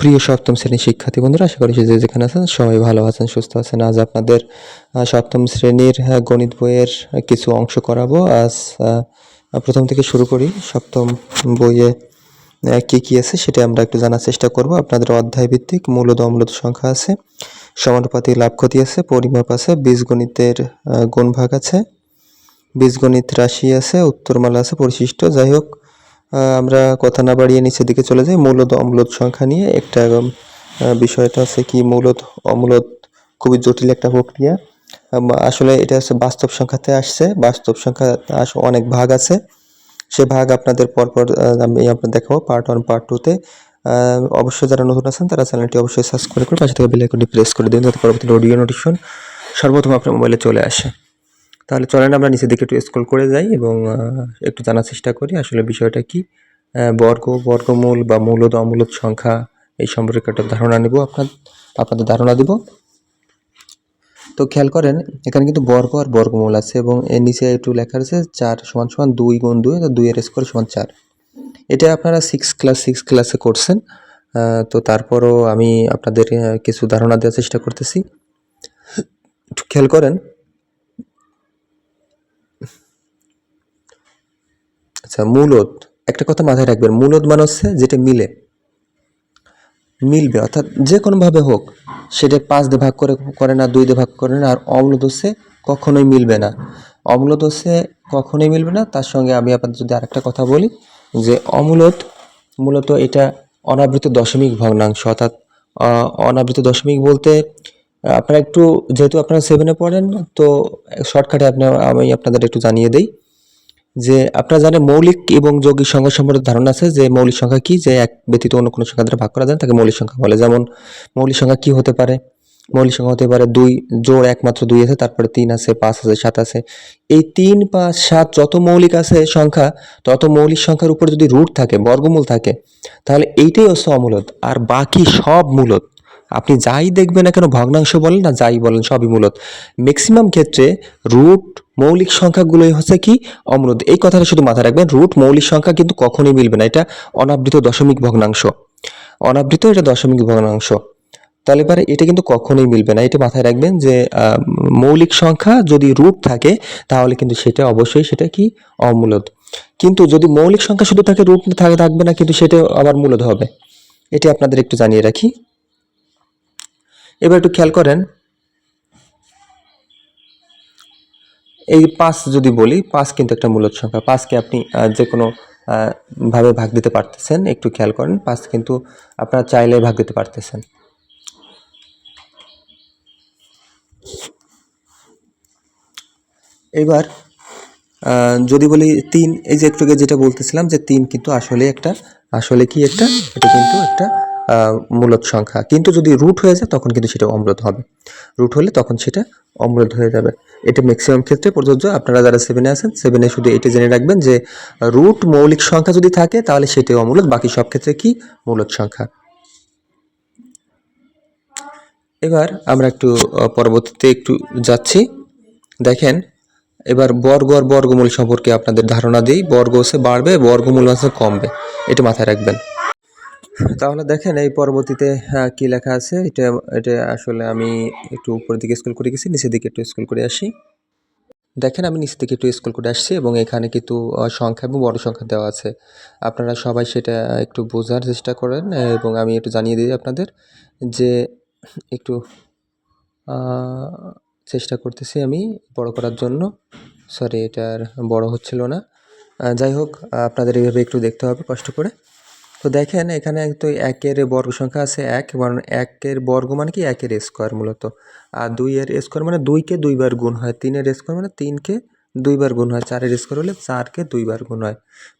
প্রিয় সপ্তম শ্রেণির শিক্ষার্থী বন্ধুরা, আশা করি যে যেখানে আছেন সবাই ভালো আছেন, সুস্থ আছেন। আজ আপনাদের সপ্তম শ্রেণির গণিত বইয়ের কিছু অংশ করাবো। আজ প্রথম থেকে শুরু করি। সপ্তম বইয়ে কি কি আছে সেটা আমরা একটু জানার চেষ্টা করব। আপনাদের অধ্যায় ভিত্তিক মূলদ অমূলদ সংখ্যা আছে, সমানুপাতিক লাভ ক্ষতি আছে, পরিমাপ আছে, বীজগণিতের গুণভাগ আছে, বীজগণিত রাশি আছে, উত্তরমালা আছে, পরিশিষ্ট। যাই হোক আমরা কথা না বাড়িয়ে নিচের দিকে চলে যাই। মূলত অমূলদ সংখ্যা নিয়ে একটা বিষয়টা আছে কি? মূলত অমূলদ খুবই জটিল একটা প্রক্রিয়া। আসলে এটা হচ্ছে বাস্তব সংখ্যাতে আসছে। বাস্তব সংখ্যা অনেক ভাগ আছে। সে ভাগ আপনাদের পরপর আমি আপনার দেখাবো পার্ট ওয়ান পার্ট টুতে অবশ্যই যারা নতুন আছেন, তারা চ্যানেলটি অবশ্যই সাবস্ক্রাইব করে পাশে থেকে বেল আইকনটি প্রেস করে দিন, যাতে পরবর্তী অডিও নোটিফিকেশন সর্বপ্রথম আপনার মোবাইলে চলে আসে। তাহলে চলেন আমরা নিচের দিকে একটু স্ক্রল করে যাই এবং একটু জানার চেষ্টা করি আসলে বিষয়টা কি। বর্গ, বর্গমূল বা মূলদ অমূলদ সংখ্যা এই সম্পর্কে একটা ধারণা নেব আপনার, আপনাদের ধারণা দিব। তো খেয়াল করেন, এখানে কিন্তু বর্গ আর বর্গমূল আছে এবং এর নিচে একটু লেখা আছে চার সমান সমান দুই গুণ দুই, তো দুইয়ের স্কোয়ার সমান চার। এটা আপনারা সিক্স ক্লাস সিক্স ক্লাসে করছেন। তো তারপরও আমি আপনাদের কিছু ধারণা দেওয়ার চেষ্টা করতেছি। একটু খেয়াল করেন আচ্ছা মূলদ, একটা কথা মাথায় রাখবেন, মূলদ মানে হচ্ছে যেটা মিলে। মিলবে, অর্থাৎ যে কোনোভাবে হোক, সেটা পাঁচ দিয়ে ভাগ করে করে না, দুই দিয়ে ভাগ করে না, আর অম্লদ হচ্ছে কখনোই মিলবে না। অম্লদ হচ্ছে কখনোই মিলবে না, তার সঙ্গে আমি আপনাদের যদি আরেকটা কথা বলি, যে অমূলত মূলত এটা অনাবৃত দশমিক ভগ্নাংশ, অর্থাৎ অনাবৃত দশমিক বলতে, আপনারা একটু, যেহেতু আপনারা সেভেনে পড়েন, তো শর্টকাটে আপনার আমি আপনাদের একটু জানিয়ে দেই। যে আপনারা জানেন মৌলিক এবং যৌগিক সংখ্যা সম্পর্কে ধারণা আছে যে মৌলিক সংখ্যা কি? যে এক ব্যতীত অন্য কোনো সংখ্যা দ্বারা ভাগ করা যায় তাকে মৌলিক সংখ্যা বলে। যেমন মৌলিক সংখ্যা কি হতে পারে? মৌলিক সংখ্যা হতে পারে দুই জোড় একমাত্র দুই আছে, তারপরে তিন আছে, পাঁচ আছে, সাত আছে। এই তিন, পাঁচ, সাত যত মৌলিক আছে সংখ্যা, তত মৌলিক সংখ্যার উপর যদি রুট থাকে, বর্গমূল থাকে, তাহলে এইটাই হচ্ছে অমূলত। আর বাকি সব মূলত, আপনি যাই দেখবেন না কেন, ভগ্নাংশ বলেন না যাই বলেন, সবই মূলত। ম্যাক্সিমাম ক্ষেত্রে রুট মৌলিক সংখ্যাগুলোই হচ্ছে কি? অমূলদ এই কথাটা শুধু মাথায় রাখবেন, রুট মৌলিক সংখ্যা কিন্তু কখনোই মিলবে না। এটা অনাবৃত দশমিক ভগ্নাংশ। অনাবৃত এটা দশমিক ভগ্নাংশ। তাহলে পরে এটা কিন্তু কখনোই মিলবে না। এটা মাথায় রাখবেন যে মৌলিক সংখ্যা যদি রুট থাকে, তাহলে কিন্তু সেটা অবশ্যই সেটা কি? অমূলদ। কিন্তু যদি মৌলিক সংখ্যা শুধু থাকে রুট থাকে, থাকবে না, কিন্তু সেটা আবার মূলদ হবে। এটি আপনাদের একটু জানিয়ে রাখি। এবার একটু খেয়াল করেন এই পাঁচ যদি বলি, পাঁচ কিন্তু একটা মূলদ সংখ্যা। পাঁচকে আপনি যে কোনো ভাবে ভাগ দিতে পারতেছেন, একটু খেয়াল করেন, পাঁচ কিন্তু আপনারা চাইলে ভাগ দিতে পারতেছেন। এবার যদি বলি তিন, এই যে একটু আগে যেটা বলতেছিলাম যে তিন কিন্তু আসলে একটা, আসলে কি একটা? এটা কিন্তু একটা মূলদ সংখ্যা। কিন্তু যদি রুট হয়ে যায়, তখন কিন্তু সেটা অম্লদ হবে। রুট হলে তখন সেটা অম্লদ হয়ে যাবে। এটা ম্যাক্সিমাম ক্ষেত্রে প্রযোজ্য। আপনারা যারা সেভেনে আছেন সেভেনে শুধু এটা জেনে রাখবেন যে রুট মৌলিক সংখ্যা যদি থাকে, তাহলে সেটাই অমূলদ বাকি সব ক্ষেত্রে কি? মূলদ সংখ্যা। এবার আমরা একটু পরবর্তীতে একটু যাচ্ছি। দেখেন, এবার বর্গ আর বর্গমূল সম্পর্কে আপনাদের ধারণা দিই। বর্গ হচ্ছে বাড়বে, বর্গমূল হচ্ছে কমবে। এটা মাথায় রাখবেন। তাহলে দেখেন এই পরবর্তীতে কি লেখা আছে? এটা এটা আসলে আমি একটু উপরের দিকে স্কুল করে গেছি, নিচের দিকে একটু স্কুল করে আসি। দেখেন আমি নিচের দিকে একটু স্কুল করে আসছি এবং এখানে কিন্তু সংখ্যা এবং বড় সংখ্যা দেওয়া আছে। আপনারা সবাই সেটা একটু বোঝার চেষ্টা করেন এবং আমি একটু জানিয়ে দিই আপনাদের যে, একটু চেষ্টা করতেছি আমি বড় করার জন্য। সরি এটার বড় হচ্ছিল না। যাই হোক, আপনাদের এইভাবে একটু দেখতে হবে কষ্ট করে। তো দেখেন, এখানে তো একের বর্গ সংখ্যা আছে এক কারণ একের বর্গ মানে কি? একের স্কোয়ার মূলত। আর দুইয়ের স্কোয়ার মানে দুইকে দুইবার গুণ হয়। তিনের স্কোয়ার মানে তিনকে দুইবার গুণ হয়। চারের স্কোয়ার হলে চারকে দুইবার গুণ হয়।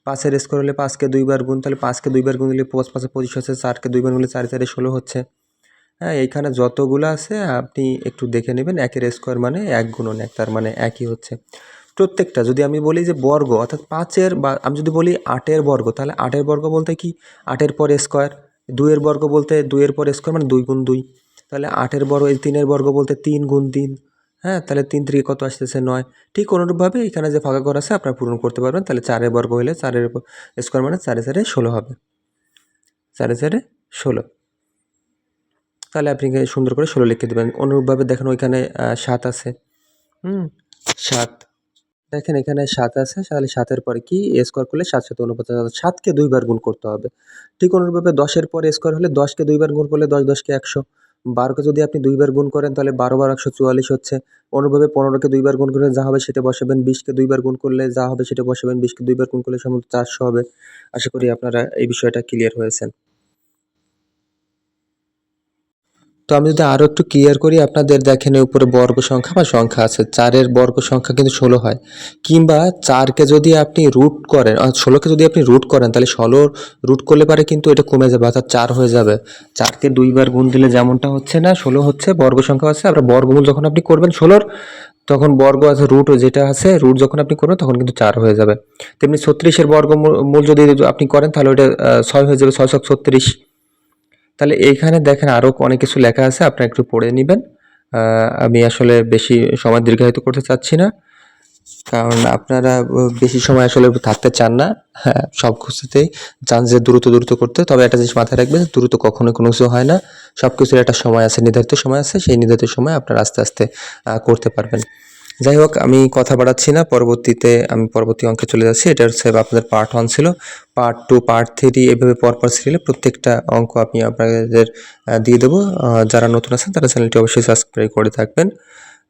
পাঁচের স্কোয়ার হলে পাঁচকে দুইবার গুণ, তাহলে পাঁচকে দুইবার গুণ দিলে পাঁচ, পাঁচে পঁচিশ হচ্ছে, চারকে দুইবার গুণ দিলে চারে চারে ষোলো হচ্ছে। হ্যাঁ এইখানে যতগুলো আছে, আপনি একটু দেখে নেবেন। একের স্কোয়ার মানে এক গুণন এক, তার মানে একই হচ্ছে। প্রত্যেকটা, যদি আমি বলি যে বর্গ, অর্থাৎ পাঁচের বা আমি যদি বলি আটের বর্গ, তাহলে আটের বর্গ বলতে কি? আটের পর স্কোয়ার, দুইয়ের বর্গ বলতে দুইয়ের পর স্কোয়ার মানে দুই গুণ দুই। তাহলে আটের বর্গ, এই তিনের বর্গ বলতে তিন গুণ তিন। হ্যাঁ তাহলে তিন থেকে কত আসতেছে নয়? ঠিক অনুরূপভাবে এখানে যে ফাঁকা ঘর আছে, আপনারা পূরণ করতে পারবেন। তাহলে চারের বর্গ হলে চারের স্কোয়ার মানে চারে চারে ষোলো হবে। চারে চারে ষোলো। তাহলে আপনি সুন্দর করে ষোলো লিখে দেবেন। অনুরূপভাবে দেখেন ওইখানে সাত আছে। হুম, সাত। দেখেন এখানে সাত আছে, তাহলে সাতের পরে কি? স্কোয়ার করলে সাত সাথে উনপঞ্চাশ। সাতকে দুইবার গুণ করতে হবে। ঠিক অনুরূপভাবে দশের পরে স্কোয়ার হলে দশকে দুইবার গুণ করলে দশ, দশকে একশো। বারোকে যদি আপনি দুইবার গুণ করেন, তাহলে বারো বার একশো চুয়াল্লিশ হচ্ছে। অনুরূপভাবে পনেরোকে দুইবার গুণ করলে যা হবে সেটা বসাবেন, বিশকে দুইবার গুণ করলে যা হবে সেটা বসাবেন, বিশকে দুইবার গুণ করলে সম্ভবত চারশো হবে। আশা করি আপনারা এই বিষয়টা ক্লিয়ার হয়েছেন। তো আমি যদি আরও একটু ক্লিয়ার করি, আপনাদের দেখেন উপরে বর্গ সংখ্যা বা সংখ্যা আছে। চারের বর্গ সংখ্যা কিন্তু ষোলো হয়। কিংবা চারকে যদি আপনি রুট করেন ষোলোকে যদি আপনি রুট করেন, তাহলে ষোলো রুট করলে পারে কিন্তু এটা কমে যাবে, অর্থাৎ চার হয়ে যাবে। চারকে দুইবার গুণ দিলে যেমনটা হচ্ছে না, ষোলো হচ্ছে, বর্গ সংখ্যা আছে। আবার বর্গমূল যখন আপনি করবেন ষোলোর, তখন বর্গ আছে রুট যেটা আছে রুট যখন আপনি করবেন, তখন কিন্তু চার হয়ে যাবে। তেমনি ছত্রিশের বর্গমূল মূল যদি আপনি করেন, তাহলে ওটা ছয় হয়ে যাবে, ছয় ছত্রিশ। তাহলে এইখানে দেখেন আরও অনেক কিছু লেখা আছে, আপনারা একটু পড়ে নেবেন। আমি আসলে বেশি সময় দীর্ঘায়িত করতে চাচ্ছি না, কারণ আপনারা বেশি সময় আসলে থাকতে চান না। হ্যাঁ সব কিছুতেই চান যে দ্রুত দ্রুত করতে, তবে একটা জিনিস মাথায় রাখবেন দ্রুত কখনোই কোনো কিছু হয় না। সব কিছুর একটা সময় আছে, নির্ধারিত সময় আছে, সেই নির্ধারিত সময় আপনারা আস্তে আস্তে করতে পারবেন। যাই হোক আমি কথা বাড়াচ্ছি না, পরবর্তীতে আমি পরবর্তী অঙ্কে চলে যাচ্ছি। এটা হচ্ছে আপনাদের পার্ট ওয়ান ছিল। পার্ট টু পার্ট থ্রি এভাবে পরপর সিরিয়ালে প্রত্যেকটা অঙ্ক আমি আপনাদের দিয়ে দেবো। যারা নতুন আছেন, তারা চ্যানেলটি অবশ্যই সাবস্ক্রাইব করে থাকবেন।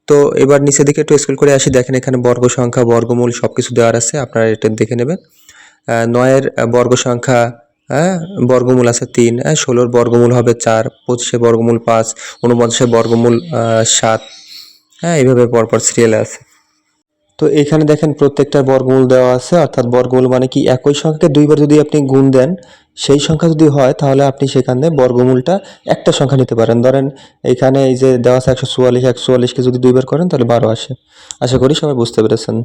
তো এবার নিচের দিকে একটু স্কুল করে আসি। দেখেন এখানে বর্গ সংখ্যা, বর্গমূল সব কিছু দেওয়ার আছে, আপনারা এটা দেখে নেবেন। নয়ের বর্গ সংখ্যা হ্যাঁ বর্গমূল আছে তিন হ্যাঁ ষোলোর বর্গমূল হবে চার, পঁচিশে বর্গমূল পাঁচ, উনপঞ্চাশে বর্গমূল সাত হ্যাঁ এইভাবে পরপর সিরিয়ালে আছে। তো এখানে দেখেন প্রত্যেকটা বর্গমূল দেওয়া আছে, অর্থাৎ বর্গমূল মানে কি? একই সংখ্যাকে দুইবার যদি আপনি গুণ দেন, সেই সংখ্যা যদি হয়, তাহলে আপনি সেখানে বর্গমূলটা একটা সংখ্যা নিতে পারেন। ধরেন এখানে এই যে দেওয়া আছে একশো চুয়াল্লিশ, একশো চুয়াল্লিশকে যদি দুইবার করেন, তাহলে বারো আসে। আশা করি সবাই বুঝতে পেরেছেন।